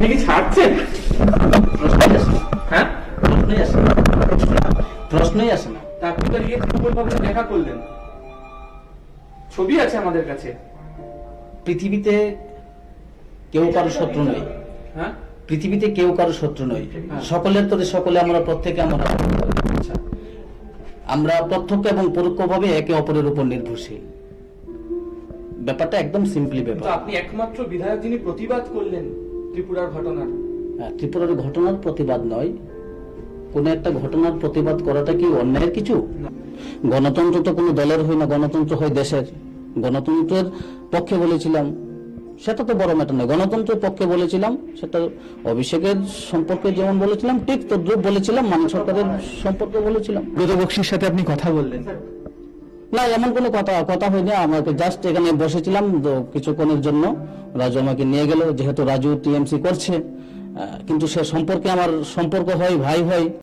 আপনি কি ছাড়ছেন? হ্যাঁ? প্রশ্নই আসে না। প্রশ্নই আসে না। তা আপনি তো গিয়ে ত্রিপুর ভবনে দেখা করলেন। ছবি আছে আমাদের কাছে। পৃথিবীতে কেউ কারও শত্রু নয় হ্যাঁ? পৃথিবীতে কেউ কারও শত্রু নয় হ্যাঁ। সকলের তোরে সকলে আমরা প্রত্যেকে আমরা। আচ্ছা। আমরা প্রত্যক্ষ এবং পরোক্ষভাবে একে অপরের উপর নির্ভরশীল। ব্যাপারটা একদম সিম্পলি ব্যাপার। আপনি একমাত্র বিধায়ক যিনি প্রতিবাদ করলেন ত্রিপুরার ঘটনার। হ্যাঁ, ত্রিপুরার ঘটনার প্রতিবাদ নয়। কোন একটা ঘটনার প্রতিবাদ করাটা কি অন্যায়ের কিছু? গণতন্ত্র তো কোনো দলের হয় না গণতন্ত্র হয় দেশের। গণতন্ত্রের পক্ষে বলেছিলাম সেটা তো বড় ম্যাটার নয়। গণতন্ত্রের পক্ষে বলেছিলাম সেটা অভিষেকের সম্পর্কে যেমন বলেছিলাম ঠিক তদ্রুপ বলেছিলাম মান সরকারের সম্পর্কে বলেছিলাম। ব্রত সাথে আপনি কথা বললেন। না, এমন কোনো কথা কথা হয়নি। আমাকে জাস্ট এখানে বসেছিলাম কিছুক্ষণের জন্য। রাজু আমাকে নিয়ে গেল, যেহেতু রাজু টিএমসি করছে। কিন্তু সে সম্পর্কে আমার সম্পর্ক হয়, ভাই হয়।